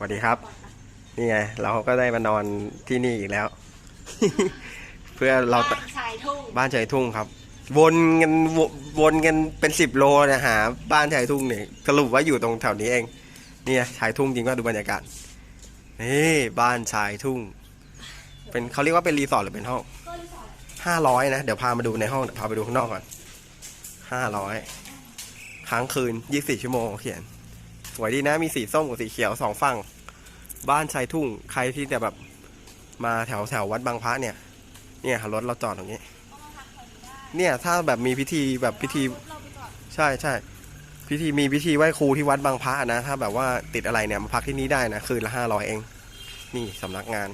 สวัสดีครับ นี่ไง เราก็ได้มานอนที่นี่อีกแล้ว เพื่อเราบ้านชายทุ่งบ้านชายทุ่งครับ วนกันววนกันเป็นสิบโลนะหาบ้านชายทุ่งเนี่ยสรุปว่าอยู่ตรงแถวนี้เองเนี่ยชายทุ่งจริงก็ดูบรรยากาศนี่บ้านชายทุ่ง เป็นเขาเรียกว่าเป็นรีสอร์ทหรือเป็นห้องก็รีสอร์ทห้าร้อยนะเดี๋ยวพามาดูในห้องเดี๋ยวพาไปดูข้างนอกก่อนห้าร้อยค้างคืนยี่สิบชั่วโมงเขาเขียน สวยดีนะมีสีส้มกับสีเขียวสองฝั่ง บ้านชายทุ่งใครที่จะแบบมาแถวแถววัดบางพระเนี่ย เนี่ยรถเราจอดตรงนี้ เนี่ยถ้าแบบมีพิธีแบบพิธีใช่ใช่พิธีมีพิธีไหว้ครูที่วัดบางพระนะ ถ้าแบบว่าติดอะไรเนี่ยมาพักที่นี่ได้นะคืนละห้าร้อยเอง นี่สำนักงาน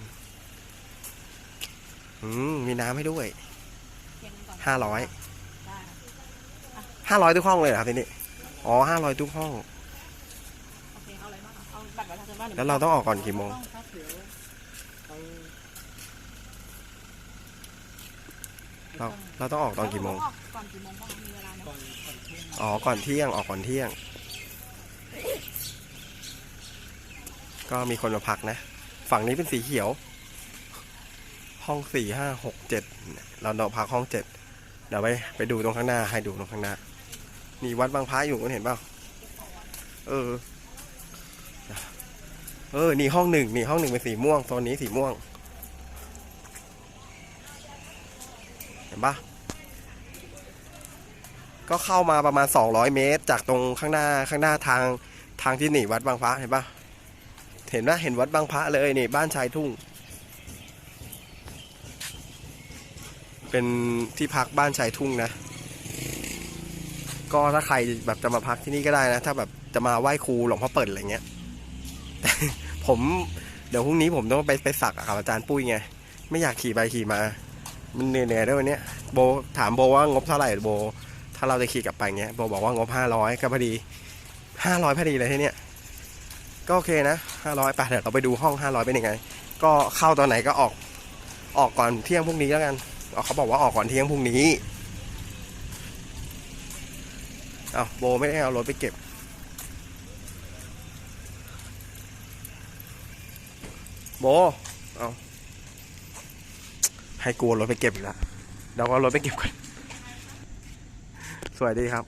อืมมีน้ำให้ด้วยห้าร้อยห้าร้อยทุกห้องเลยเหรอครับที่นี่อ๋อห้าร้อยทุกห้อง แล้วเราต้องออกก่อนกี่โมงเราเราต้องออกตอนกี่โมง ก่อนกี่โมงบ้างมีเวลาไหมอ๋อ ก่อนเที่ยง ออกก่อนเที่ยง ก็มีคนมาพักนะ ฝั่งนี้เป็นสีเขียว ห้องสี่ห้าหกเจ็ด เราเราพักห้องเจ็ด เดี๋ยวไปไปดูตรงข้างหน้า ให้ดูตรงข้างหน้า มีวัดบางพระอยู่คุณเห็นเปล่า เออ เออ นี่ห้องหนึ่งนี่ห้องหนึ่งเป็นสีม่วงโซนนี้สีม่วง เห็นปะก็เข้ามาประมาณ 200 เมตร จากตรงข้างหน้าข้างหน้าทางทางที่หนีวัดบางพระเห็นปะเห็นปะเห็นวัดบางพระเลยนี่บ้านชายทุ่ง เป็นที่พักบ้านชายทุ่งนะ ก็ถ้าใครแบบจะมาพักที่นี่ก็ได้นะ ถ้าแบบจะมาไหว้ครูหลวงพ่อเปิดอะไรเงี้ย ผมเดี๋ยวพรุ่งนี้ผมต้องไปไปสักกับอาจารย์ปุ้ยไง ไม่อยากขี่ไปขี่มา มันเหนื่อยๆด้วยวันเนี้ยโบถามโบว่างบเท่าไหร่โบ ถ้าเราจะขี่กลับไปเงี้ยโบบอกว่างบห้าร้อยก็พอดีห้าร้อยพอดีเลยที่เนี้ยก็โอเคนะห้าร้อยไปเดี๋ยวเราไปดูห้องห้าร้อยเป็นยังไง ก็เข้าตอนไหนก็ออกออกก่อนเที่ยงพรุ่งนี้แล้วกันเขาบอกว่าออกก่อนเที่ยงพรุ่งนี้อ้าวโบไม่ได้เอารถไปเก็บ โบเอาให้กลัวรถไปเก็บอีกแล้วเดี๋ยวก็เอารถไปเก็บก่อนสวยดีครับ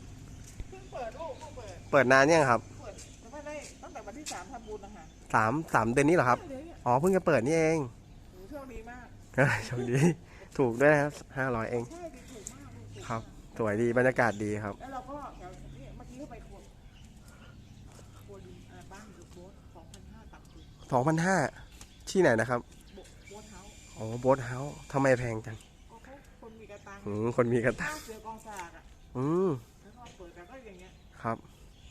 เพิ่งเปิดลูกเพิ่งเปิดเปิดนานยังครับเปิดไม่ได้ตั้งแต่วันที่สามทำบุญนะคะสามสามเดือนนี้เหรอครับเดี๋ยวเนี่ยอ๋อเพิ่งจะเปิดนี่เองโหโชคดีมากเฮ้ยโชคดีถูกด้วยนะครับห้าร้อยเอง ใช่ดีถูกมากลูกถูกครับ สวยดีบรรยากาศดีครับ แล้วเราก็แถวนี้เมื่อกี้เข้าไปครัวครัวดินอ่าบ้านอยู่โบ๊ทสองพันห้าต่ำสุดสองพันห้า ที่ไหนนะครับโบโบ๊ทเฮาส์อ๋อโบ๊ทเฮาส์ทำไมแพงจังก็เขาคนมีกระตังอืมคนมีกระตัข้างเสือกองสลากอะอืมแล้วก็เปิดกันก็อย่างเงี้ยครับ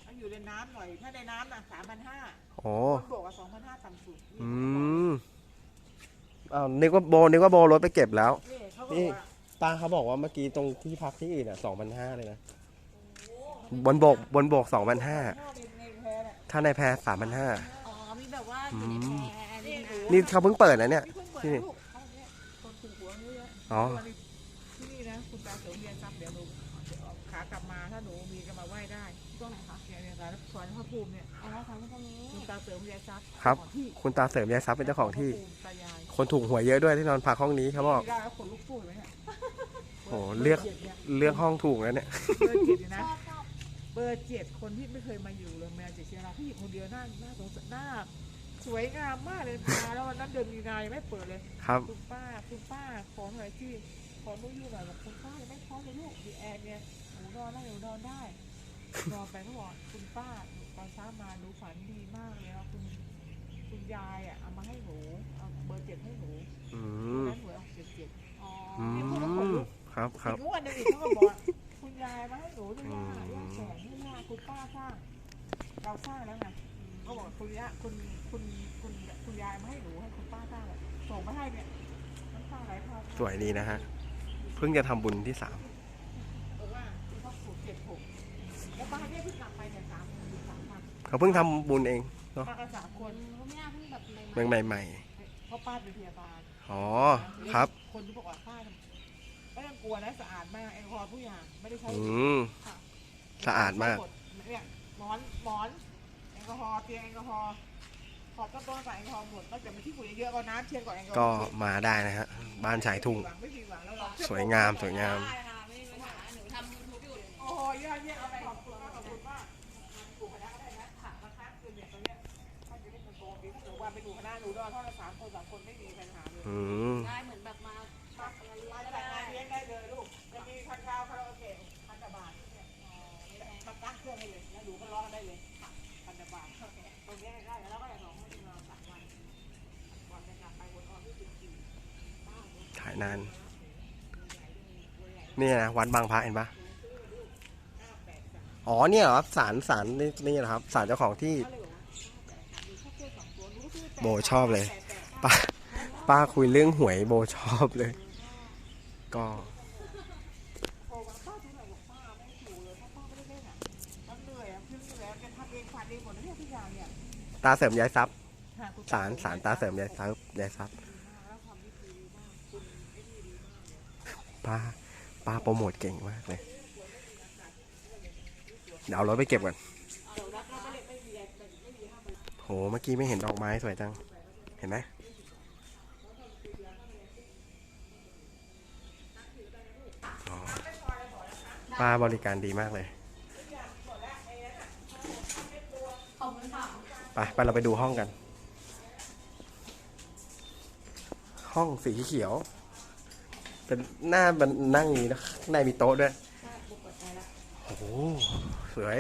ถ้าอยู่ในน้ำหน่อย ถ้าในน้ำน่ะสามพันห้าอ๋อคนบอกว่าสองพันห้าต่ำสุดอืมอ้าวนึกว่าโบนึกว่าโบรถไปเก็บแล้ว นี่เขาบอนี่กว่าป้าเขาบอกว่าเมื่อกี้ตรงที่พักที่อื่นอะสองพันห้าเลยนะบนบกบนบกสองพันห้าพ่อในในแพร่น่ะถ้าในแพรสามพันห้าอ๋อมีแบบว่าอยู่ในแพรอะไร นี่นะหนูนี่เขาเพิ่งเปิดนะเนี่ยนี่เพิ่งเปิดลูกห้องเนี้ยคนถูกหัวเยอะอ๋อที่นี่นะคุณตาเสริมเรียนทรัพย์เดี๋ยวหนูเดี๋ยวขากลับมาถ้าหนูมีก็มาไหว้ได้ตรงไหนคะเนี่ยเนี่ยการสวนพระภูมิเนี่ยอ๋อทางตรงนี้คุณตาเสริมเรียนทรัพย์ครับ ของที่คุณตาเสริมยายทรัพย์เป็นเจ้าของที่ พระภูมิตายายคนถูกหวยเยอะด้วยที่นอนพักห้องนี้เขาบอกไม่ได้แล้วขนลุกสู้เห็นไหมเนี่ยโอ้เลือก บร์จ็ดนี่ยเลือกห้องถูกแล้วเนี่ย เบอร์เจ็ดนี่ชนะ อบชอบเบอร์เจ็ดคนที่ไม่เคยมาอยู่โรงแรมเจ็ดเชียงรายผู้หญิงคนเดียวหน้าหน้าสงสารหน้า สวยงามมากเลยมาแล้ววันนั้นเดือนมีนายังไม่เปิดเลยครับ คุณป้าคุณป้าขอหน่อยที่ขอนุอยู่หน่อยบอกคุณป้ายังไม่พร้อมเลยลูกดีแอร์เนี่ยหนูนอนได้หนูนอนได้นอนไปเขาบอกคุณป้าตอนเช้ามาหนูฝันดีมากเลยว่าคุณคุณยายอะเอามาให้หนูเอาเบอร์เจ็ดให้หนูอืวันมนั้นหวยออกเจ็ดเจ็ดอ๋ออืนี่พูดแล้วขนมลุก ครับครับอีกวันหนึงอีกเขาก็บอกว่าคุณยายมาให้หนูด้วยว่าอืม ย่าแสงให้ย่าคุณป้าสร้าง เราสร้างแล้วไง เขาบอกคุณย่าคุณคุณคุณคุณยายมาให้หนูให้คุณป้าสร้างเลยส่งมาให้เนี่ยมันสร้างหลายภาพสวยดีนะฮะ เพิ่งจะทำบุญที่สามบอกว่าที่เขาสูตรเจ็ดหกแล้วบ้านเนี่ยเพิ่งกลับไปเนี่ยสามหมื่นสามพันเขาเพิ่งทำบุญเองมากันสามคนก็ไม่น่าเพิ่งแบบใหม่ๆเมืองใหม่เพราะป้าเป็นพยาบาลๆอ๋อครับ คนที่บอกว่าป้าเนี่ยไม่ต้องกลัวนะสะอาดมากแอลกอฮอล์ทุกอย่างไม่ได้ใช้ อืม สะอาดมาก เนี่ยหมอนหมอนแอล กอฮอล์เตียงแอลกอฮอล์ขอบต้นต้นสายทองหมดนอกจากมีที่ฝุ่นเยอะๆก็น้ำเชียนก่อนแอลกอฮอล์ก็มาได้นะฮะบ้านชายทุ่ง ไม่ผิดหวังแล้วเราสวยงามสวยงาม ได้ค่ะไม่มีปัญหาหนูทำยูทูบอยู่เดี๋ยวนี้โอ้โหเยอะแยะเอาไปขอบคุณมากขอบคุณมากปลูกคณะก็ได้นะถังราคาคือเนี่ยตรงเนี้ยถ้าจะได้เป็นโกงดีถ้าเกิดว่าไปดูคณะหนูด้วยเพราะเราสามคนสามคนไม่มีปัญหาเลย อืมได้เหมือนแบบมาพักอะไรไลก็ฟ์จัดได้งานเลี้ยงได้เลยลูกจะมีพันข้าวคาราโอเกะพันกว่าบาทเนี่ยมาตั้งเครื่องให้เลยแล้วหนูก็ร้องได้เลย พันกว่าบาทตรงนี้ได้ๆแล้วก็อย่าร้องให้ดูเราสามวันวันจะกลับไปวนออนที่สิบสี่ถ่ายนานนี่นะวัดบางพระเห็นปะอ๋อเนี่ยเหรอครับศาลศาลนี่นี่เหรอครับศาลเจ้าของที่โบชอบเลยป้าป้าคุยเรื่องหวยโบชอบเลย ก็ ตาเสริมยายทรัพย์หคุณศาลศาลตาเสริมยายทรัพย์ยายทรัพย์แล้วความวิธีดีมากคุณไอ้นี่ดีมากเลยป้าป้าโปรโมทเก่งมากเลยเดี๋ยวเอารถไปเก็บก่อนเดี๋ยวรักก็ไม่ได้ไม่มีอะไรไม่มีห้ามเลยโหเมื่อกี้ไม่เห็นดอกไม้สวยจัง เห็นไหมอ๋อป้าบริการดีมากเลย ขอบคุณค่ะ ไปไปเราไปดูห้องกัน ห้องสีเขียว เป็นหน้ามันนั่งนี้นะข้างในมีโต๊ะด้วยโอ้โหสวย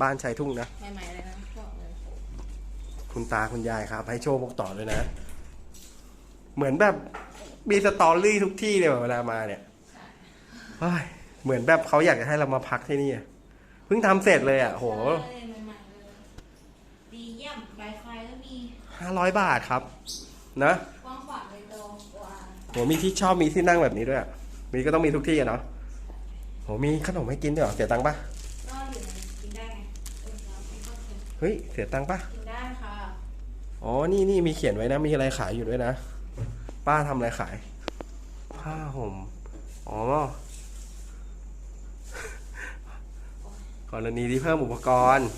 บ้านชายทุ่งนะ ใหม่ๆเลยนะบอเลยคุณตาคุณยายครับ ให้โชคบอกต่อเลยนะ เหมือนแบบมีสตอรี่ทุกที่เลยเวลามาเนี่ยเฮ้ยเหมือนแบบเขาอยากจะให้เรามาพักที่นี่อะเพิ่งทำเสร็จเลยอะโห ใช่าร้อยบาทครับ นะกว้วมีที่ชอบมีที่นั่งแบบนี้ด้วยมีก็ต้องมีทุกที่อะเนาะโหมีขนมให้กินด้วยเหรอเสียตังค์ปะเฮ้ยเสียตังค์ปะกินได้ค่ะอ๋อนี่นี่มีเขียนไว้นะมีอะไรขายอยู่ด้วยนะ ป้าทำอะไรขาย ผ้าห่มอ๋อ กรณีที่เพิ่มอุปกรณ์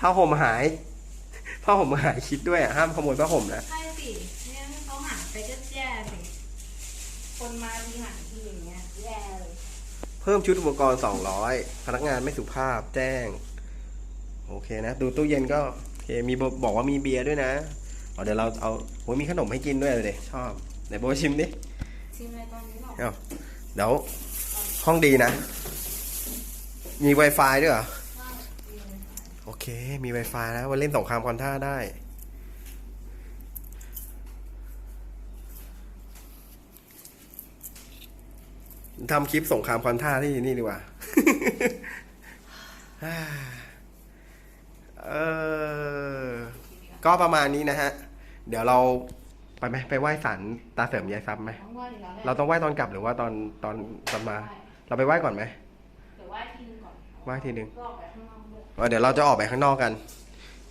ผ้าห่มหายผ้าห่มหายคิดด้วยอะห้ามขโมยผ้าห่มนะใช่สิเนี่ยถ้าเขาหายไปก็แย่สิคนมาทีหายทีอย่างเงี้ยแย่เลยเพิ่มชุดอุปกรณ์200พนักงานไม่สุภาพแจ้ง โอเคนะ ดูตู้เย็นก็โอเคมีบอกบอกว่ามีเบียร์ด้วยนะอ๋อเดี๋ยวเราเอาโอ้ยมีขนมให้กินด้วยเลยชอบไหนโบชิมดิชิมอะไรตอนนี้หรอเอ้าเดี๋ยวห้องดีนะ มี Wi-Fi ด้วยเหรอว่าดีเลยค่ะ โอเค มี Wi-Fi นะวันเล่นสงครามคอนท่าได้ ทำคลิปสงครามคอนท่าที่นี่ดีกว่า เออ ก็ประมาณนี้นะฮะ เดี๋ยวเราไปไหมไปไหว้ศาลตาเสริมยายซับไหม ต้องว่าอยู่แล้วแหละเราต้องไหว้ตอนกลับหรือว่าตอนตอนตอนมา เราไปไหว้ก่อนไหม เดี๋ยวไหว้ทีนึงก่อนไหว้ทีนึงก็ออกไปข้างนอกด้วยว่า เดี๋ยวเราจะออกไปข้างนอกกัน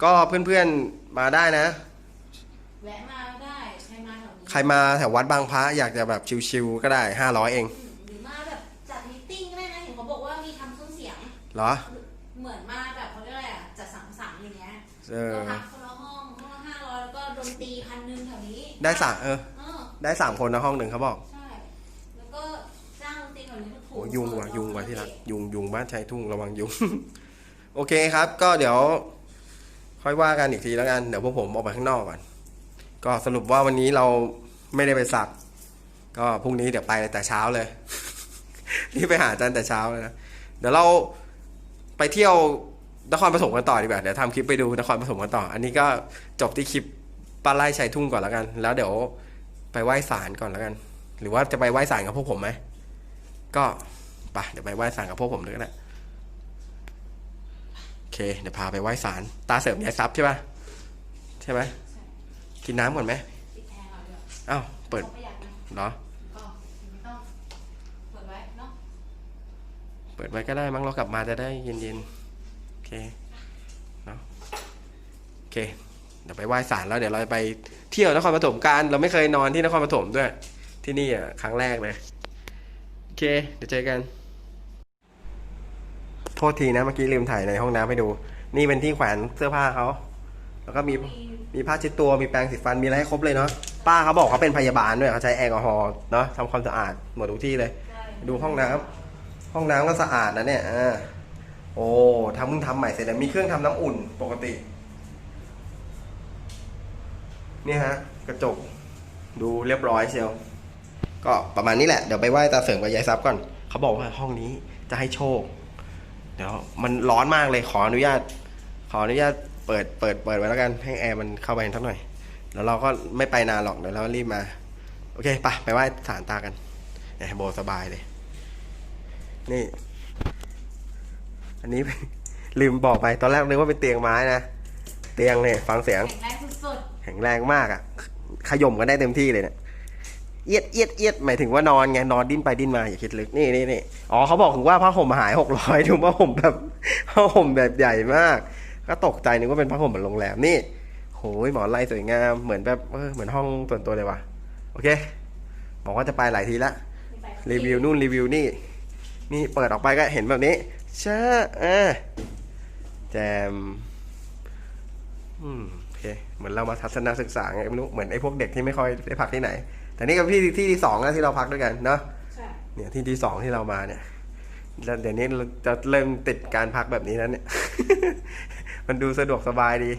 ก็เพื่อนๆมาได้นะ แวะมาได้ใครมาแถวนี้ใครมาแถววัดบางพระอยากจะแบบชิวๆก็ได้ห้าร้อยเองอืมหรือมาแบบจัดมีตติ้งก็ได้นะเห็นเขาบอกว่ามีทำเครื่องเสียง เหรอ เหมือนมาแบบเขาเรียกอะไรอะจัดสังสรรค์อย่างเงี้ยเออก็พักคนละห้องห้องละห้าร้อยแล้วก็ดนตรีพันหนึ่งแถวนี้ได้สามเออ เออได้สามคนนะห้องหนึ่งเขาบอกใช่ แล้วก็จ้างดนตรีแถวนี้ถูกโอ้ยุงว่ะยุงว่ะที่รักยุงยุงบ้านชายทุ่งระวังยุง โอเคครับ ก็เดี๋ยว ค่อยว่ากันอีกทีแล้วกัน เดี๋ยวพวกผมออกไปข้างนอกก่อน ก็สรุปว่าวันนี้เราไม่ได้ไปสัก ก็พรุ่งนี้เดี๋ยวไปแต่เช้าเลยรีบไปหาอาจารย์แต่เช้าเลยนะ เดี๋ยวเราไปเที่ยวนครปฐมกันต่อดีกว่า เดี๋ยวทำคลิปไปดูนครปฐมกันต่อ อันนี้ก็จบที่คลิปปลาไล่ชายทุ่งก่อนแล้วกัน แล้วเดี๋ยวไปไหว้ศาลก่อนแล้วกัน หรือว่าจะไปไหว้ศาลกับพวกผมไหม ก็ไปเดี๋ยวไปไหว้ศาลกับพวกผมด้วยก็ได้ เคเดี๋ยวพาไปไหว้ศาลตาเสริมยายทรัพย์ใช่ปะใช่ไหมกินน้ำก่อนไหมติดแทนเราด้วยอ้าวเปิดเขาประหยัดนะเหรอก็ไม่ต้องเปิดไว้เนาะเปิดไว้ก็ได้มั้งเรากลับมาจะได้เย็นๆโอเคเนาะโอเคเดี๋ยวไปไหว้ศาลแล้วเดี๋ยวเราจะไปเที่ยวนครปฐมกันเราไม่เคยนอนที่นครปฐมด้วย ที่นี่อะครั้งแรกเลยโอเค เดี๋ยวเจอกัน โทษทีนะเมื่อกี้ลืมถ่ายในห้องน้ำให้ดู นี่เป็นที่แขวนเสื้อผ้าเขา แล้วก็มีมีมีผ้าเช็ดตัวมีแปรงสีฟันมีอะไรให้ครบเลยเนาะป้าเขาบอกเขาเป็นพยาบาลด้วยเขาใช้แอลกอฮอล์เนาะทำความสะอาดหมดทุกที่เลยใช่ดูห้องน้ำห้องน้ำก็สะอาดนะเนี่ยอ่าโอ้ทำเพิ่งทำใหม่เสร็จแล้วมีเครื่องทำน้ำอุ่นปกติ เนี่ยฮะ กระจกดูเรียบร้อยเชียว ก็ประมาณนี้แหละ เดี๋ยวไปไหว้ตาเสริมกับยายซับก่อน เขาบอกว่าห้องนี้จะให้โชค เดี๋ยวมันร้อนมากเลยขออนุญาต ขออนุญาตเปิดเปิดเปิดไว้แล้วกันให้แอร์มันเข้าไปสักหน่อยแล้วเราก็ไม่ไปนานหรอกเดี๋ยวเรารีบมา โอเคไปไปไหว้ศาลตากันเนี่ยโบสบายเลย นี่ อันนี้ ลืมบอกไปตอนแรกนึกว่าเป็นเตียงไม้นะเตียงเนี่ยฟังเสียง แข็งแรงสุดแข็งแรงมากอะ่ะขย่มกันได้เต็มที่เลยเนี่ย เอียดเอียดเอียดหมายถึงว่านอนไงนอนดิ้นไปดิ้นมาอย่าคิดลึกนี่นี่นี่อ๋อเขาบอกถึงว่าผ้าห่มหายหกร้อยดูผ้าห่มแบบผ้าห่มแบบใหญ่มาก ก็ตกใจนึกว่าเป็นผ้าห่มเหมือนโรงแรมนี่โหยหมอนลายสวยงามเหมือนแบบเออเหมือนห้องส่วนตัวเลยว่ะโอเคบอกว่าจะไปหลายทีละรีวิวนู่นรีวิวนี่ นี่เปิดออกไปก็เห็นแบบนี้เช่าอ่าแจมอืมโอเคเหมือนเรามาทัศนศึกษาไงไม่รู้เหมือนไอ้พวกเด็กที่ไม่ค่อยได้พักที่ไหน แต่นี่ก็ที่ที่ที่สองนะที่เราพักด้วยกันเนาะใช่เนี่ยที่ที่สองที่เรามาเนี่ยแล้วเดี๋ยวนี้เราจะเริ่มติดการพักแบบนี้แล้วเนี่ย มันดูสะดวกสบายดี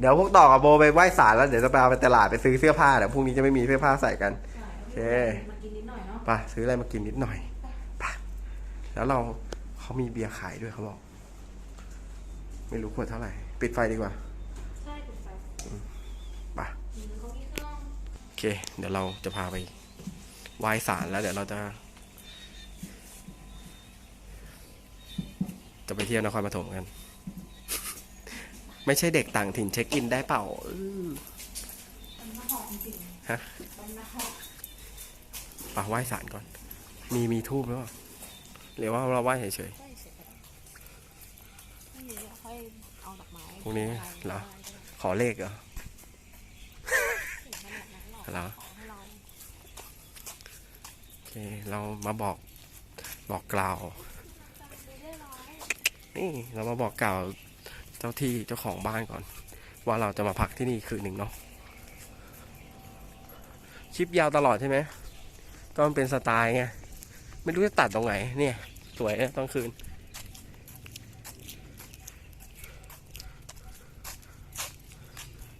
เดี๋ยวพวกต่อกับโบไปไหว้ศาลแล้วเดี๋ยวจะไปเอาไปตลาดไปซื้อเสื้อผ้าเดี๋ยวพรุ่งนี้จะไม่มีเสื้อผ้าใส่กันใช่โอเคมากินนิดหน่อยเนาะไปซื้ออะไรมากินนิดหน่อยไปแล้วเราเขามีเบียร์ขายด้วยเขาบอก ไม่รู้ขวดเท่าไหร่ ปิดไฟดีกว่า ใช่ถูกไป ไป อืมเขามีเครื่อง โอ เคเดี๋ยวเราจะพาไปไหว้ศาลแล้วเดี๋ยวเราจะ จะไปเที่ยวนครปฐมกัน ไม่ใช่เด็กต่างถิ่นเช็คอินได้เปล่าอื้อมันน้ำหอมจริงฮะๆมันน้ำหอมไปไหว้ศาลก่อน มีมีทูบหรือเปล่าหรือว่าเราไหว้เฉยไม่เสร็จไม่มีค่อยเอาดอกไม้พรุ่งนี้เหรอๆขอเลขเหรอ เหรอโอเคเรามาบอกบอกกล่าว นี่เรามาบอกกล่าวเจ้าที่เจ้าของบ้านก่อน ว่าเราจะมาพักที่นี่คืนหนึ่งเนาะคลิปยาวตลอดใช่ไหมก็มันเป็นสไตล์ไงไม่รู้จะตัดตรงไหนเนี่ย สวยนะตอนคืน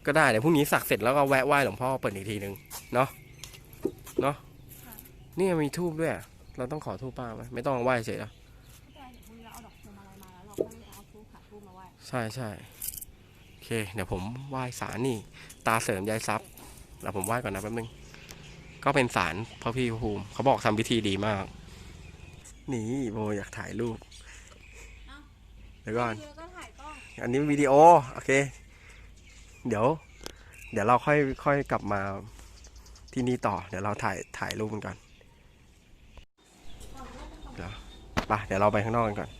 ก็ได้เดี๋ยวพรุ่งนี้สักเสร็จแล้วก็แวะไหว้หลวงพ่อเปิดอีกทีหนึ่งเนาะเนาะนี่มีทูบด้วยอะเราต้องขอทูบป้าไหมไม่ต้องไหว้เฉยเหรอเอาดอกพวงมาลัยมาแล้วเราค่อยเอาทูบขาทูบมาไหว้ใช่ใช่โอเค เดี๋ยวผมไหว้สารนี่ ตาเสริมยายซับแล้วผมไหว้ก่อนนะแป๊บนึง ก็เป็นสารพระพี่ภูมิ เขาบอกทำพิธีดีมาก นี่โบอยากถ่ายรูปเดี๋ยวก่อนแล้วก็ถ่ายกล้องอันนี้วิดีโอ โอเค เดี๋ยว เดี๋ยวเราค่อยค่อยกลับมาที่นี่ต่อ เดี๋ยวเราถ่ายถ่ายรูปกันก่อนเดี๋ยวไปเดี๋ยวเราไปข้างนอกกันก่อน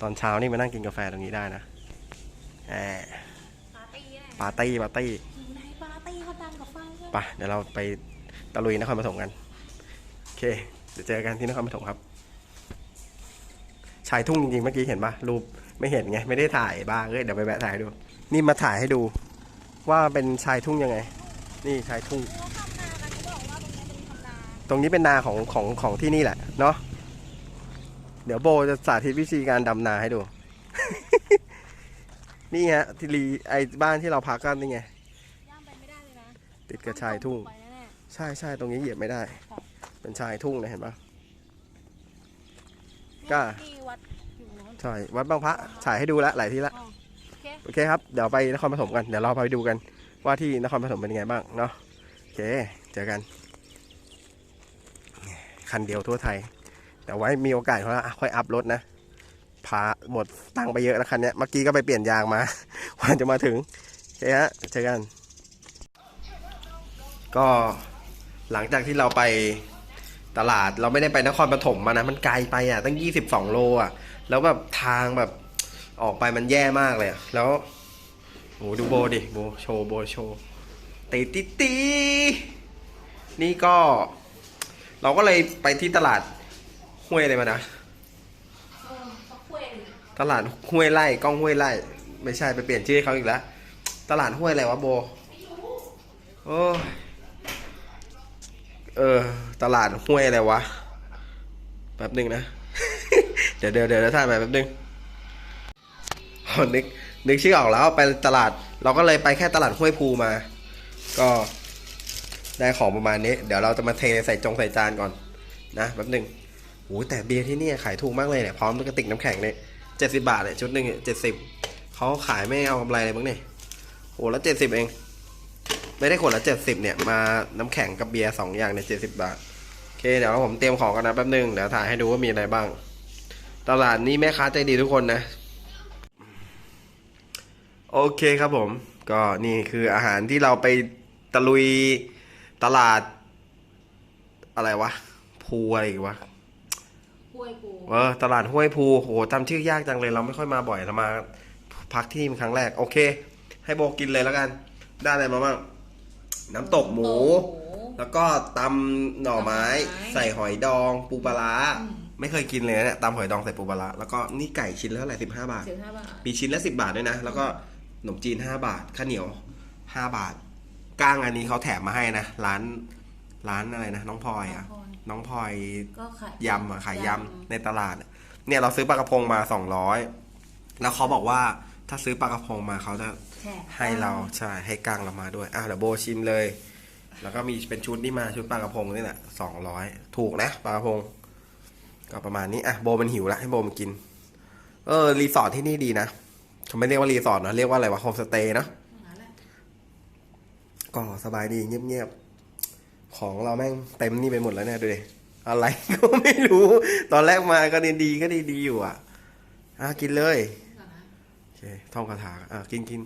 ตอนเช้านี่มานั่งกินกาแฟตรงนี้ได้นะแหมปาร์ตี้เนี่ยปาร์ตี้ปาร์ตี้อยู่ในปาร์ตี้เขาดังกับไฟใช่ไหมไปเดี๋ยวเราไปตะลุยนครปฐมกัน โอเค เดี๋ยวเจอกันที่นครปฐมครับชายทุ่งจริงๆเมื่อกี้เห็นปะรูปไม่เห็นไง ไม่ได้ถ่ายบ้าเอ้ยเดี๋ยวไปแวะถ่ายให้ดู นี่มาถ่ายให้ดู ว่าเป็นชายทุ่งยังไง นี่ชายทุ่งเขาทำนากันเขาบอกว่าตรงนี้เป็นทำนาตรงนี้เป็นนาของของของที่นี่แหละเนาะเดี๋ยวโบจะสาธิตวิธีการดำนาให้ดู นี่ฮะที่รีไอ้บ้านที่เราพักกันนี่ไงย่างไปไม่ได้เลยนะติดกับชายทุ่งไปแน่ใช่ใช่ตรงนี้เหยียบไม่ได้ เป็นชายทุ่งนะเห็นปะๆกล้าที่วัดอยู่โน้นใช่วัดบางพระถ่ายให้ดูแล้วหลายที่ละอ๋อ โอเคครับ เดี๋ยวไปนครปฐมกัน เดี๋ยวเราไปดูกัน ว่าที่นครปฐมเป็นยังไงบ้างเนาะ โอเค เจอกัน คันเดียวทั่วไทย แต่ไว้มีโอกาสเขาละค่อยอัพรถนะพาหมดตังไปเยอะแล้วคันเนี้ยเมื่อกี้ก็ไปเปลี่ยนยางมากว่าจะมาถึงโอเคฮะ เจอกัน ก็หลังจากที่เราไปตลาดเราไม่ได้ไปนครปฐมมานะ มันไกลไปอะ ตั้งยี่สิบสองโลอะ แล้วแบบทางแบบ ออกไปมันแย่มากเลยแล้วโหดูโบดิโบโชว์โบโชว์ตีตีตีนี่ก็ เราก็เลยไปที่ตลาดห้วยอะไรมานะตลาดห้วยไร่กล้องห้วยไร่ไม่ใช่ไปเปลี่ยนชื่อเขาอีกแล้วตลาดห้วยอะไรวะโบโอ้ยเออ ตลาดห้วยอะไรวะแป๊บหนึ่งนะ เดี๋ยวเดี๋ยวเดี๋ยวถ่ายไปแป๊บหนึง นึกนึกชื่อออกแล้วไปตลาด เราก็เลยไปแค่ตลาดห้วยภูมา ก็ได้ของประมาณนี้ เดี๋ยวเราจะมาเทใส่จงใส่จานก่อนนะแป๊บหนึ่งโอ้แต่เบียร์ที่นี่ขายถูกมากเลยเนี่ยพร้อมกระติกน้ำแข็งเนี่ยเจ็ดสิบาทเนี่ยชุดหนึ่งเจ็ดสิบเขาขายไม่เอากำไรเลยบ้างเนี่ยโอ้แล้วเจ็ดสิบเอง ไม่ได้ขวดละเจ็ดสิบเนี่ยมาน้ำแข็งกับเบียร์สองอย่างเนี่ยเจ็ดสิบาทโอเคเดี๋ยวผมเตรียมของกันนะแป๊บหนึ่งเดี๋ยวถ่ายให้ดูว่ามีอะไรบ้าง ตลาดนี้แม่ค้าใจดีทุกคนนะ โอเคครับผม ก็นี่คืออาหารที่เราไปตะลุยตลาด อะไรวะ ภูอะไรอีกวะห้วยปูเออตลาดห้วยภูโหจำชื่อยากจังเลย เราไม่ค่อยมาบ่อยเรามา พักที่นี่เป็นครั้งแรก โอเค ให้โบกินเลยแล้วกัน ได้อะไรมาบ้างน้ำตกหมู แล้วก็ตำหน่อไม้ ใส่หอยดอง ปูปลาร้าไม่เคยกินเลยนะเนี่ยตำหอยดองใส่ปูปลาร้าแล้วก็นี่ไก่ชิ้นละเท่าไหร่สิบห้าบาทสิบห้าบาทมีชิ้นละสิบาทด้วยนะ แล้วก็ ขนมจีนห้าบาทข้าวเหนียวห้าบาทก้างอันนี้เขาแถมมาให้นะ ร้านร้านอะไรนะ น้องพลอยอะน้องพลอยก็ขายยำอะขายยำในตลาดอะเนี่ยเราซื้อปลากระพงมาสองร้อยแล้วเขาบอกว่าถ้าซื้อปลากระพงมาเขาจะแถมให้เราใช่ให้กลางเรามาด้วยอะเดี๋ยวโบชิมเลย แล้วก็มีเป็นชุดที่มาชุดปลากระพงนี่แหละสองร้อยถูกนะปลากระพง ก็ประมาณนี้อะโบมันหิวแล้วให้โบมันกิน เออรีสอร์ทที่นี่ดีนะ เขาไม่เรียกว่ารีสอร์ทนะเรียกว่าอะไรวะโฮมสเตย์เนะก็สบายดีเงียบๆ ของเราแม่งเต็มนี่ไปหมดแล้วเนี่ยดูดิอะไรก็ไม่รู้ ตอนแรกมาก็ดีๆก็ดีๆอยู่อะอะกินเลยโอเคท่องคาถาอะกินกิน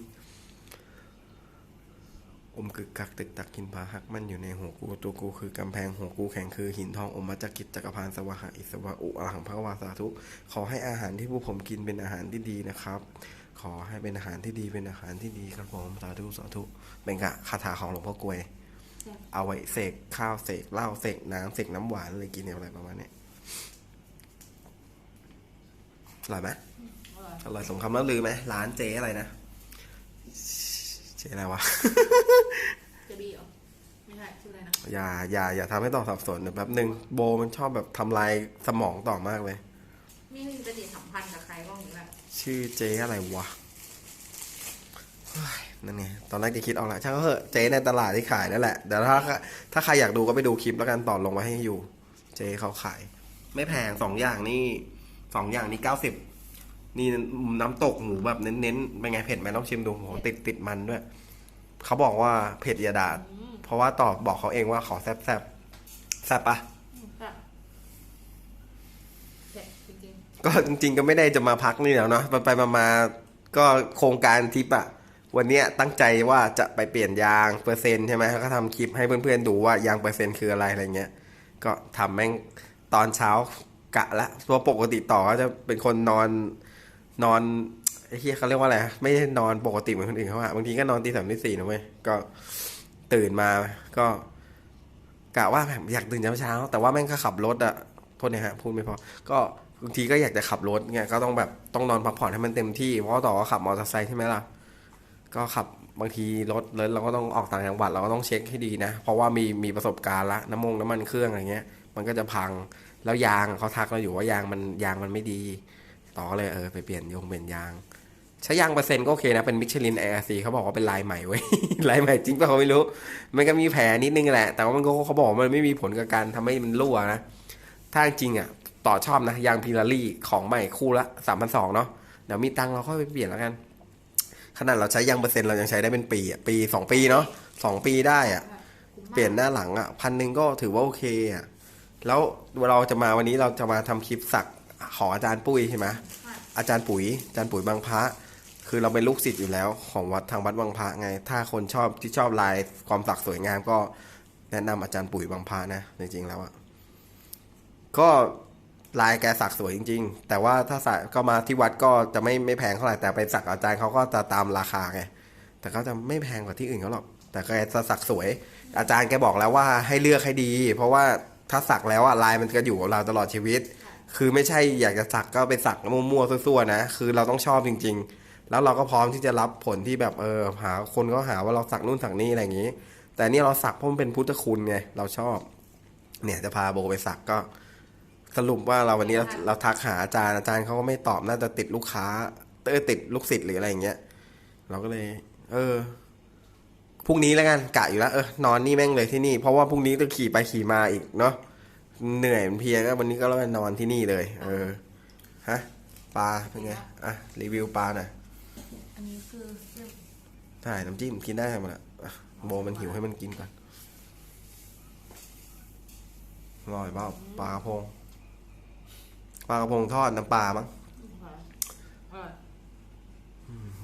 อมกึกกักตึกตักกินพาหักมันอยู่ในหัวกูตัวกูคือกำแพงหัวกูแข็งคือหินทองอมมัจจกิจจักรพานสวะหะอิสวะอุอหังพระวาสาธุขอให้อาหารที่พวกผมกินเป็นอาหารที่ดีนะครับ ขอให้เป็นอาหารที่ดีเป็นอาหารที่ดีครับผมสาธุสาธุเป็นกะคาถาของหลวงพ่อกลวย เอาไว้เสกข้าวเสกเหล้าเสกน้ำเสกน้ำหวานอะไรกินเนี่ยอะไรประมาณเนี้ยอร่อยไหมอร่อยอร่อยสมคำล่ำลือไหมร้านเจ๊อะไรนะเจ๊อะไรวะจะบีเหรอไม่ใช่ชื่ออะไรนะอย่าอย่าอย่าทำให้ต่อสับสนเดี๋ยวแป๊บหนึ่งโบมันชอบแบบทำลายสมองต่อมากเลยนี่มีปฏิสัมพันธ์กับใครบ้างหรือแบบ ชื่อเจ๊อะไรวะนั่นไงตอนแรกจะคิดออกแหละช่างก็เถอะเจ๊ในตลาดที่ขายนั่นแหละเดี๋ยวถ้าถ้าใครอยากดูก็ไปดูคลิปแล้วกันต่อลงมาให้อยู่ เจ๊เขาขาย ไม่แพงสองอย่างนี่สองอย่างนี่เก้าสิบนี่น้ำตกหมูแบบเน้นๆเป็นไงเผ็ดไหมต้องชิมดูโหติดติดมันด้วย เขาบอกว่าเผ็ดยาดาดเพราะว่าตอบบอกเขาเองว่าขอแซบแซบแซบปะ อืมแบบเผ็ดจริง ก็จริงๆก็ไม่ได้จะมาพักนี่แล้วเนาะไปไปมามาก็โครงการทิปอะวันเนี้ยตั้งใจว่าจะไปเปลี่ยนยางเปอร์เซ็นต์ใช่ไหมก็ทำคลิปให้เพื่อนๆดูว่ายางเปอร์เซ็นต์คืออะไรอะไรเงี้ย ก็ทำแม่งตอนเช้ากะละตัวปกติต่อก็จะเป็นคนนอนนอนไอ้เฮียเขาเรียกว่าอะไรไม่ได้นอนปกติเหมือนคนอื่นเขาอะบางทีก็นอนตีสามตีสี่นะเว้ยก็ตื่นมาก็กะว่าแบบอยากตื่นเช้าๆแต่ว่าแม่งก็ขับรถอะโทษนะฮะพูดไม่พอ ก็ บางทีก็อยากจะขับรถไงก็ต้องแบบต้องนอนพักผ่อนให้มันเต็มที่เพราะต่อว่าขับมอเตอร์ไซค์ใช่ไหมล่ะก็ขับบางทีรถเลยเราก็ต้องออกต่างจังหวัดเราก็ต้องเช็คให้ดีนะ เพราะว่ามีมีประสบการณ์ละน้ำมงน้ำมันเครื่องอะไรเงี้ย มันก็จะพังแล้วยางเขาทักเราอยู่ว่ายางมันยางมันไม่ดี ต่อเลยเออไปเปลี่ยนยงเปลี่ยนยาง ใช้ยางเปอร์เซ็นต์ก็โอเคนะ เป็นมิชลิน ARC เขาบอกว่าเป็นลายใหม่เว้ยลายใหม่จริงป่ะเขาไม่รู้ มันก็มีแผลนิดนึงแหละ แต่ว่ามันก็เขาบอกมันไม่มีผลกับการทำให้มันรั่วนะถ้าจริงอะ ต่อชอบนะยางพิลารี่ของใหม่คู่ละสามพันสองเนาะเดี๋ยวมีตังเราค่อยไปเปลี่ยนแล้วกัน ขนาดเราใช้ยางเปอร์เซ็นต์เรายังใช้ได้เป็นปีอะปีสองปีเนาะสองปีได้อะเปลี่ยนหน้าหลังอะพันหนึ่งก็ถือว่าโอเคอะแล้วเราจะมาวันนี้เราจะมาทำคลิปสักของอาจารย์ปุ้ยใช่ไหมอาจารย์ปุ๋ยอาจารย์ปุ๋ยบางพระคือเราเป็นลูกศิษย์อยู่แล้วของวัดทางวัดบางพระไง ถ้าคนชอบที่ชอบลายความสักสวยงามก็แนะนำอาจารย์ปุ๋ยบางพระนะจริงๆแล้วอะก็ ลายแกสักสวยจริง ๆ แต่ว่าถ้าสักก็มาที่วัดก็จะไม่ไม่แพงเท่าไหร่แต่ไปสักอาจารย์เขาก็จะตามราคาไงแต่ก็จะไม่แพงกว่าที่อื่นเขาหรอก แต่แกจะสักสวย อาจารย์แกบอกแล้วว่าให้เลือกให้ดี เพราะว่าถ้าสักแล้วอะลายมันจะอยู่กับเราตลอดชีวิต คือไม่ใช่อยากจะสักก็ไปสักมั่วๆซั่วๆนะคือเราต้องชอบจริง ๆ แล้วเราก็พร้อมที่จะรับผลที่แบบเออหาคนก็หาว่าเราสักนู่นสักนี่อะไรอย่างนี้ แต่นี่เราสักเพราะมันเป็นพุทธคุณไงเราชอบ เนี่ยจะพาโบไปสักก็ สรุปว่าเราวันนี้เราเราทักหาอาจารย์อาจารย์เขาก็ไม่ตอบน่าจะติดลูกค้าเออติดลูกศิษย์หรืออะไรอย่างเงี้ย เราก็เลย เออพรุ่งนี้แล้วกันกะอยู่แล้วเออนอนนี่แม่งเลยที่นี่ เพราะว่าพรุ่งนี้ต้องขี่ไปขี่มาอีกเนาะเหนื่อยมันเพลียก็วันนี้ก็เลยนอนที่นี่เลย เออฮะปลาเป็นไงอะรีวิวปลาหน่อยอันนี้คือเรียกใช่น้ำจิ้มกินได้หมดละอะโบมันหิวให้มันกินก่อนอร่อยเปล่าปลากระพงป ลากระพงทอดน้ำปลามั้งเออ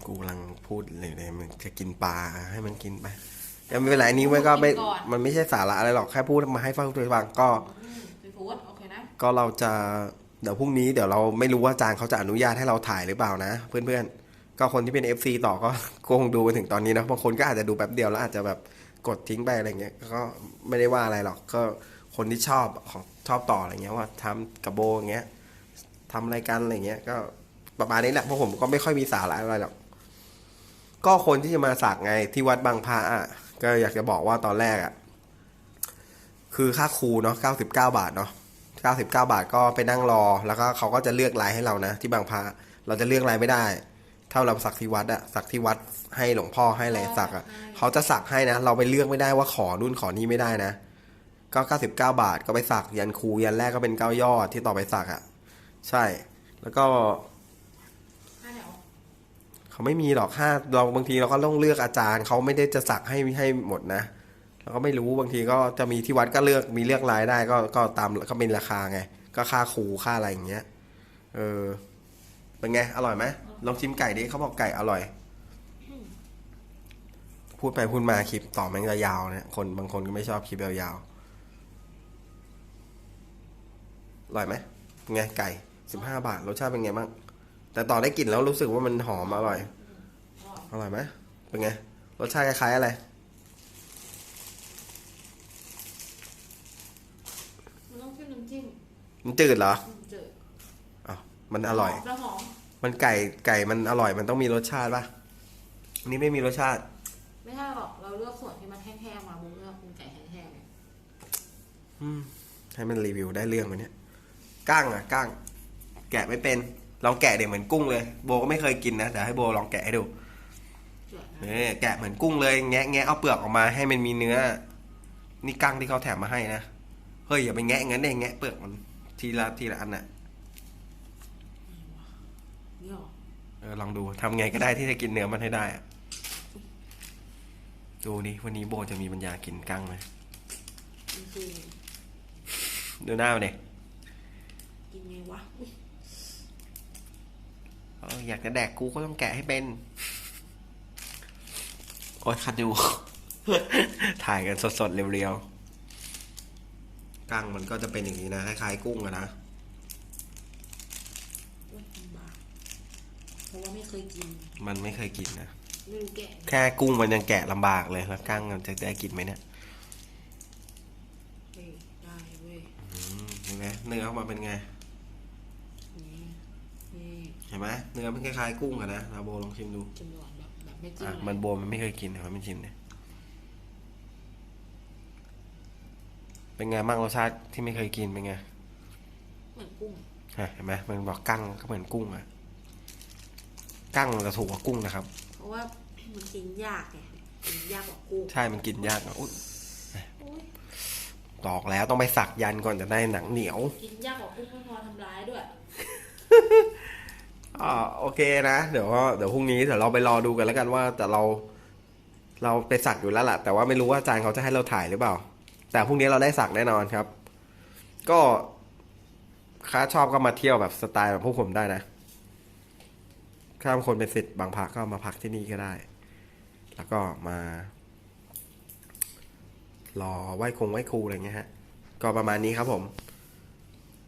กูกำลังพูดเลยเลยมันจะกินปลาให้มันกินไปยังไม่เป็นไรอันนี้มันก็ไม่มันไม่ใช่สาระอะไรหรอกแค่พูดมาให้ฟังตัวฟังก็ ซีฟู้ดโอเคนะก็เราจะเดี๋ยวพรุ่งนี้เดี๋ยวเราไม่รู้ว่าอาจารย์เขาจะอนุญาตให้เราถ่ายหรือเปล่านะ เพื่อนๆ ก็คนที่เป็น FC ต่อก็คงดูไปถึงตอนนี้นะบางคนก็อาจจะดูแป๊บเดียวแล้วอาจจะแบบกดทิ้งไปอะไรเงี้ยก็ไม่ได้ว่าอะไรหรอกก็คนที่ชอบของชอบต่ออะไรเงี้ยว่าทำกับโบอย่างเงี้ย ทำอะไรกันอะไรเงี้ย ก็ประมาณนี้แหละเพราะผมก็ไม่ค่อยมีสาระอะไรหรอกก็คนที่จะมาสักไงที่วัดบางพระอะก็อยากจะบอกว่าตอนแรกอะคือค่าครูเนาะ99บาทเนาะ99บาทก็ไปนั่งรอ แล้วก็เขาก็จะเลือกลายให้เรานะ ที่บางพระเราจะเลือกลายไม่ได้ถ้าเราสักที่วัดอะสักที่วัดให้หลวงพ่อให้อะไรสักอะเขาจะสักให้นะ เราไปเลือกไม่ได้ว่าขอนู่นขอนี่ไม่ได้นะก็99บาทก็ไปสักยันครูยันแรกก็เป็นเก้ายอดที่ต่อไปสักอะ ใช่ แล้วก็ห้าแถวเขาไม่มีหรอกค่าเราบางทีเราก็ต้องเลือกอาจารย์เขาไม่ได้จะสักให้ให้หมดนะเราก็ไม่รู้บางทีก็จะมีที่วัดก็เลือกมีเลือกรายได้ก็ก็ตามก็เป็นราคาไง ก็ค่าครูค่าอะไรอย่างเงี้ยเออเป็นไง อร่อยไหมลองชิมไก่ดิเขาบอกไก่อร่อย พูดไปพูดมาคลิปต่อแม่งจะยาวเนี่ยคนบางคนก็ไม่ชอบคลิปยาวๆอร่อยไหมเป็นไงไก่ สิบห้าบาทรสชาติเป็นไงบ้าง แต่ต่อได้กลิ่นแล้วรู้สึกว่ามันหอมอร่อย อร่อยไหมเป็นไง รสชาติคล้ายๆอะไรมันต้องขึ้นน้ำจิ้มมันจืดเหรออืมเจออ้าวมันอร่อย แล้วหอมมันไก่ไก่มันอร่อยมันต้องมีรสชาติป่ะอันนี้ไม่มีรสชาติ ไม่ใช่หรอกเราเลือกส่วนที่มันแห้งๆมาบุ้งเลือกเป็นไก่แห้งๆเนี่ยให้มันรีวิวได้เรื่องไหมเนี่ยก้างอะก้าง แกะไม่เป็น ลองแกะเด็กเหมือนกุ้งเลย โบก็ไม่เคยกินนะแต่ให้โบลองแกะให้ดูเจือดนะเนี่ยแกะเหมือนกุ้งเลย แงะแงะเอาเปลือกออกมาให้มันมีเนื้อ นี่กั้งที่เขาแถมมาให้นะ เฮ้ยอย่าไปแงะงั้นเองแงะเปลือกมันทีละทีละอันน่ะนี่หรอเออลองดูทำไงก็ได้ที่จะกินเนื้อมันให้ได้อะดูนี่วันนี้โบจะมีปัญญากินกั้งไหมจริงดูหน้ามันเด็ๆกินไงวะ อุ๊ยเอออยากจะแดกกูก็ต้องแกะให้เป็น โอ๊ยคัดดูถ่ายกันสดๆเรียวๆกั้งมันก็จะเป็นอย่างนี้นะคล้ายๆกุ้งอะนะอุ๊ยลำบากเพราะว่าไม่เคยกิน มันไม่เคยกินนะไม่รู้แกะแค่กุ้งมันยังแกะลำบากเลยแล้วกั้งมันจะได้กินไหมเนี่ยเฮ้ยได้เว้ยอืมเห็นไหมเนื้อออกมาเป็นไงนี่นี่เห็นไหมเนื้อมันคล้ายๆกุ้งอะนะเราโบลองชิมดูจิ้มด่วนแบบแบบไม่จิ้มอะเลยมันโบมันไม่เคยกินเห็นไหมมันชิมเนี่ยเป็นไงบ้างรสชาติที่ไม่เคยกินเป็นไงเหมือนกุ้งอะเห็นไหมมันบอกกั้งก็เหมือนกุ้งอะกั้งมันจะถูกกว่ากุ้งนะครับ เพราะว่ามันกินยากไงกินยากกว่ากุ้งใช่มันกินยากอะอุ๊ยโอ๊ยตอกแล้วต้องไปสักยันต์ก่อนจะได้หนังเหนียว กินยากกว่ากุ้งไม่พอทำร้ายด้วย อ่าโอเคนะ เดี๋ยวเดี๋ยวพรุ่งนี้เดี๋ยวเราไปรอดูกันแล้วกันว่าแต่เรา เราไปสักอยู่แล้วแหละแต่ว่าไม่รู้ว่าอาจารย์เขาจะให้เราถ่ายหรือเปล่า แต่พรุ่งนี้เราได้สักแน่นอนครับ ก็ค้าชอบก็มาเที่ยวแบบสไตล์แบบพวกผมได้นะถ้าบางคนเป็นสิทธิ์บางพักก็มาพักที่นี่ก็ได้ แล้วก็มา รอไหว้คงไหว้ครูอะไรเงี้ยฮะ ก็ประมาณนี้ครับผม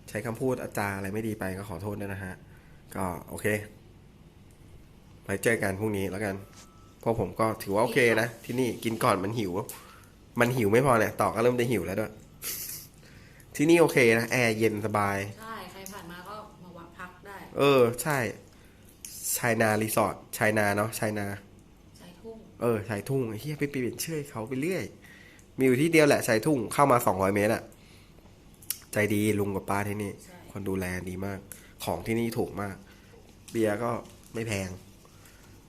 ใช้คำพูดอาจารย์อะไรไม่ดีไปก็ขอโทษด้วยนะฮะ ก็โอเคไปเจอกันพรุ่งนี้แล้วกันเพราะผมก็ถือว่าโอเคนะ ที่นี่กินก่อนมันหิว มันหิวไม่พอเนี่ยต่อก็เริ่มจะหิวแล้วด้วย ที่นี่โอเคนะ แอร์เย็นสบาย ใช่ ใครผ่านมาเออ ใช่ชายนารีสอร์ทชายนาเนาะชายนา สายทุ่งเออชายทุ่งไอ้เฮียไปเปลี่ยนชื่อให้เขาไปเรื่อย มีอยู่ที่เดียวแหละชายทุ่งเข้ามาสองร้อยเมตรอะใจดีลุงกับป้าที่นี่ ใช่คนดูแลดีมาก ของที่นี่ถูกมาก เบียร์ก็ไม่แพง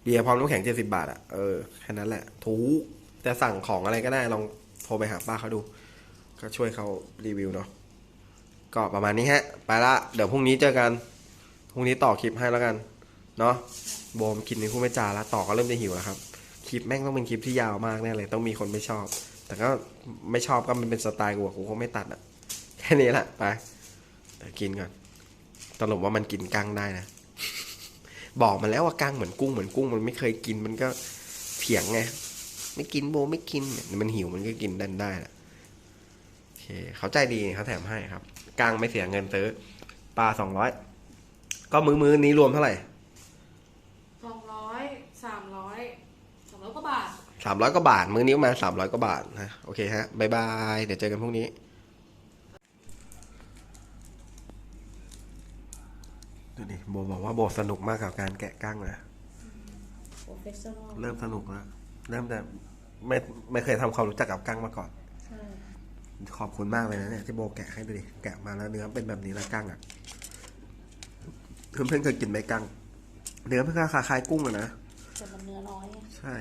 เบียร์พร้อมน้ำแข็งเจ็ดสิบาทอะเออแค่นั้นแหละ ถูกจะสั่งของอะไรก็ได้ลองโทรไปหาป้าเขาดู ก็ช่วยเขารีวิวเนาะก็ประมาณนี้ฮะ ไปละ เดี๋ยวพรุ่งนี้เจอกัน พรุ่งนี้ต่อคลิปให้แล้วกัน เนาะโบมกินในคู่ไม่จาล้วต่อก็เริ่มจะหิวแล้วครับ คลิปแม่งต้องเป็นคลิปที่ยาวมากแน่เลย ต้องมีคนไม่ชอบ แต่ก็ไม่ชอบก็มันเป็นสไตล์กูอะกูก็ไม่ตัดอะแค่นี้แหละไปกินก่อน ตลกว่ามันกินกั้งได้นะ บอกมันแล้วว่ากั้งเหมือนกุ้งเหมือนกุ้งมันไม่เคยกินมันก็เถียงไงไม่กินโบไม่กินเนี่ยมันหิวมันก็กินได้ได้แหละโอเค เขาใจดีเขาแถมให้ครับกั้งไม่เสียเงินซื้อปลาสองร้อยก็มือมือนี้รวมเท่าไหร่สองร้อยสามร้อยสามร้อยกว่าบาทสามร้อยกว่าบาท มื้อนี้ประมาณสามร้อยกว่าบาทนะโอเคฮะบายบาย เดี๋ยวเจอกันพรุ่งนี้ ดูดิโบบอกว่าโบสนุกมากกับการแกะกั้งนะโปรเฟชชั่นอลเริ่มสนุกแล้วเริ่มแต่ไม่ไม่เคยทำความรู้จักกับกั้งมาก่อน ใช่ขอบคุณมากเลยนะเนี่ยที่โบแกะให้ดูดิแกะมาแล้วเนื้อเป็นแบบนี้แล้วกั้งอะเพื่อนๆเคยกินไหมกั้งเนื้อเพื่อนคล้ายๆกุ้งอะนะแต่มันเนื้อน้อยไงใช่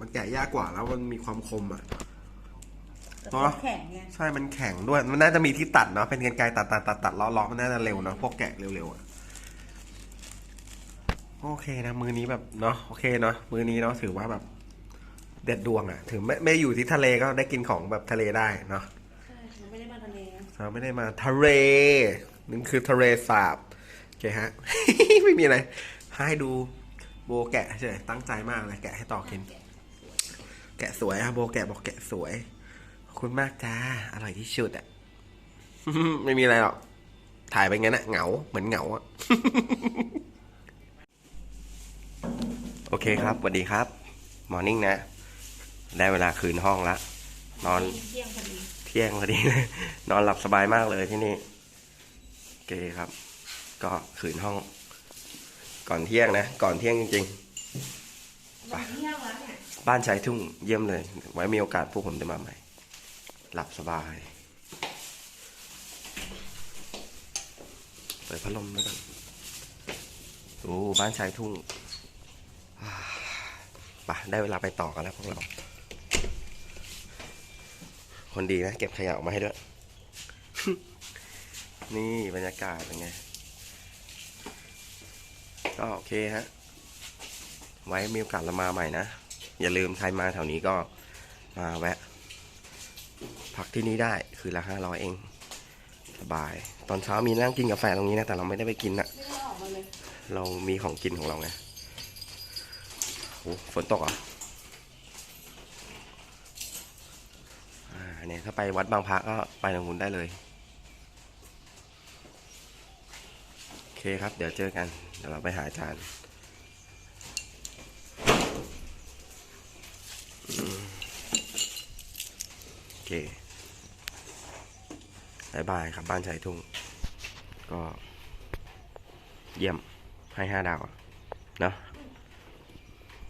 มันแกะยากกว่าแล้วมันมีความคมอะ แต่ตัว มันแข็งไงใช่มันแข็งด้วย มันน่าจะมีที่ตัดเนาะเป็นกันไกรตัดตัดตัดตัดล้อล้อมันน่าจะเร็วเนาะพวกแกะเร็วๆอะ โอเคนะ มือนี้แบบเนาะโอเคเนาะมือนี้เนาะถือว่าแบบเด็ดดวงอะถึงไม่ไม่อยู่ที่ทะเลก็ได้กินของแบบทะเลได้เนาะใช่มันไม่ได้มาทะเลไงเราไม่ได้มาทะเลนั่นคือทะเลสาบโอเคฮะ ไม่มีอะไรให้ดูโบแกะเฉยตั้งใจมากเลยแกะให้ต่อกิน แกะสวยอะโบแกะบอกแกะสวยขอบคุณมากจ้าอร่อยที่สุดอะ ไม่มีอะไรหรอกถ่ายไปงั้นอะเหงาเหมือนเหงาอะ โอเคครับสวัสดีครับมอร์นิ่งนะ ได้เวลาคืนห้องละ นอนเที่ยงพอดีเที่ยงพอดีเลยนอนหลับสบายมากเลยที่นี่โอเคครับ ก็ขืนห้อง ก่อนเที่ยงนะ ก่อนเที่ยงจริงมันเที่ยงแล้วเนี่ยๆบ้านชายทุ่งเยี่ยมเลย ไว้มีโอกาสพวกผมจะมาใหม่ หลับสบายเปิดพัดลมแล้วกันโอ้บ้านชายทุ่ง อ่าไปได้เวลาไปต่อกันแล้วพวกเรา คนดีนะ เก็บขยะออกมาให้ด้วย นี่บรรยากาศเป็นไง ก็โอเคฮะ ไว้มีโอกาสเรามาใหม่นะ อย่าลืมใครมาแถวนี้ก็มาแวะ พักที่นี่ได้คือละห้าร้อยเอง สบาย ตอนเช้ามีนั่งกินกาแฟตรงนี้นะ แต่เราไม่ได้ไปกินนะไม่ได้ออกมาเลยเรามีของกินของเราไง โอ้ฝนตกเหรอะอ่าเนี่ยถ้าไปวัดบางพระก็ไปทางนู้นได้เลย โอเคครับ เดี๋ยวเจอกัน เดี๋ยวเราไปหาอาจารย์โอเคบายบายครับบ้านชายทุ่ง ก็เยี่ยมให้ห้าดาวเนาะ